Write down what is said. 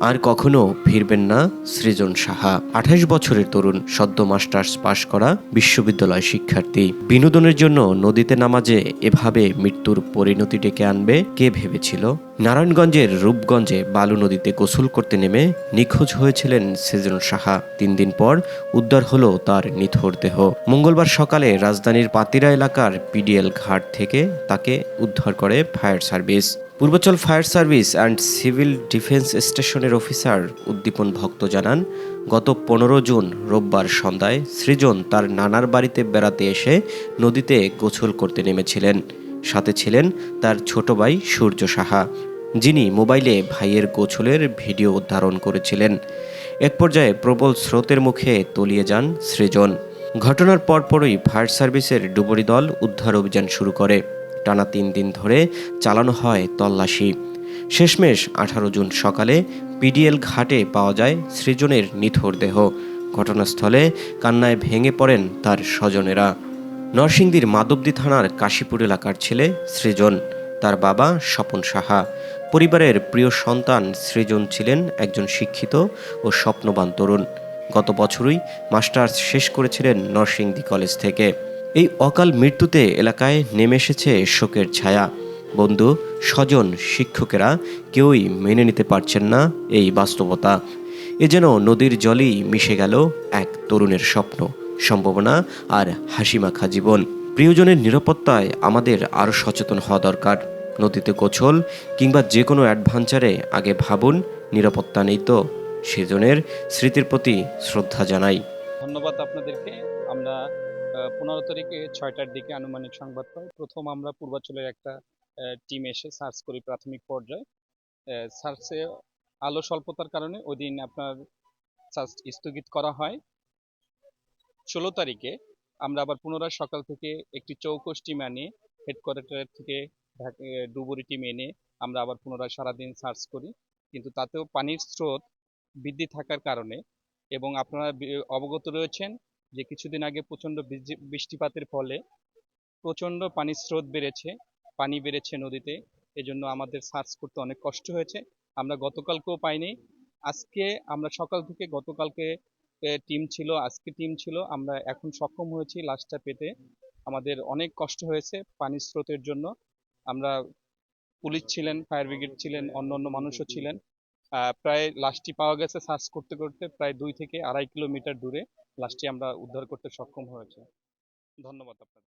আর কখনো ফিরবেন না, সৃজন সাহা। আঠাশ বছরের তরুণ সদ্য মাস্টার্স পাশ করা বিশ্ববিদ্যালয় শিক্ষার্থী। বিনোদনের জন্য নদীতে নামাজে এভাবে মৃত্যুর পরিণতি ডেকে আনবে, কে ভেবেছিল? নারায়ণগঞ্জের রূপগঞ্জে বালু নদীতে গোসল করতে নেমে নিখোঁজ হয়েছিলেন সৃজন সাহা। তিন দিন পর উদ্ধার হলো তার নিথর দেহ। মঙ্গলবার সকালে রাজধানীর পাতিরা এলাকার পিডিএল ঘাট থেকে তাকে উদ্ধার করে fire service. Purbachal fire service and civil defence স্টেশনের অফিসার উদ্দীপন ভক্ত জানান, গত পনেরো জুন রোববার সন্ধ্যায় সৃজন তার নানার বাড়িতে বেড়াতে এসে নদীতে গোসল করতে নেমেছিলেন। সাথে ছিলেন তার ছোট ভাই সূর্য সাহা। যিনি মোবাইলে ভাইয়ের গোছলের ভিডিও ধারণ করেছিলেন। এক পর্যায়ে প্রবল স্রোতের মুখে তলিয়ে যান সৃজন। ঘটনার পরপরই ফায়ার সার্ভিসের ডুবুরি দল উদ্ধার অভিযান শুরু করে। টানা তিন দিন ধরে চালানো হয় তল্লাশি। শেষমেশ আঠারো জুন সকালে পিডিএল ঘাটে পাওয়া যায় সৃজনের নিথর দেহ। ঘটনাস্থলে কান্নায় ভেঙে পড়েন তার স্বজনেরা। নরসিংদীর মাধবদী থানার কাশীপুর এলাকার ছেলে সৃজন। তার বাবা স্বপন সাহা। পরিবারের প্রিয় সন্তান সৃজন ছিলেন একজন শিক্ষিত ও স্বপ্নবান তরুণ। গত বছরই মাস্টার্স শেষ করেছিলেন নরসিংদী কলেজ থেকে। এই অকাল মৃত্যুতে এলাকায় নেমে এসেছে শোকের ছায়া। বন্ধু, স্বজন, শিক্ষকেরা কেউই মেনে নিতে পারছেন না এই বাস্তবতা। এ যেন নদীর জলেই মিশে গেল এক তরুণের স্বপ্ন, সম্ভাবনা আর হাসিমাখা জীবন। প্রিয়জনের নিরাপত্তায় আমাদের আরও সচেতন হওয়া দরকার। নদীতে গোছল কিংবা যে কোনো অ্যাডভেঞ্চারে আগে ভাবুন, নিরাপত্তা নেই তো। সেজনের স্মৃতির প্রতি শ্রদ্ধা জানাই। ধন্যবাদ আপনাদেরকে। আমরা পনেরো তারিখে ছয়টার দিকে আনুমানিক সংবাদ পাই। প্রথম আমরা পূর্বাঞ্চলের একটা টিম এসে সার্চ করি প্রাথমিক পর্যায়ে। সার্চে আলো স্বল্পতার কারণে ওই দিন আপনার সার্চ স্থগিত করা হয়। ষোলো তারিখে আমরা আবার পুনরায় সকাল থেকে একটি চৌকস টিম আনিয়ে হেডকোয়ার্টার থেকে ডুবুরি টিম এনে আমরা আবার পুনরায় সারাদিন সার্চ করি। কিন্তু তাতেও পানির স্রোত বৃদ্ধি থাকার কারণে এবং আপনারা অবগত রয়েছেন যে কিছুদিন আগে প্রচণ্ড বৃষ্টিপাতের ফলে প্রচণ্ড পানির স্রোত বেড়েছে, পানি বেড়েছে নদীতে। এজন্য আমাদের সার্চ করতে অনেক কষ্ট হয়েছে। আমরা গতকালকেও পাইনি। আজকে আমরা সকাল থেকে গতকালকে টিম ছিল, আজকে টিম ছিল। আমরা এখন সক্ষম হয়েছি লাশটা পেতে। আমাদের অনেক কষ্ট হয়েছে পানির স্রোতের জন্য। আমরা পুলিশ ছিলেন, ফায়ার ব্রিগেড ছিলেন, অন্য অন্য মানুষও ছিলেন। প্রায় লাশটি পাওয়া গেছে সার্চ করতে করতে প্রায় দুই থেকে আড়াই কিলোমিটার দূরে লাশটি আমরা উদ্ধার করতে সক্ষম হয়েছে। ধন্যবাদ আপনাদের।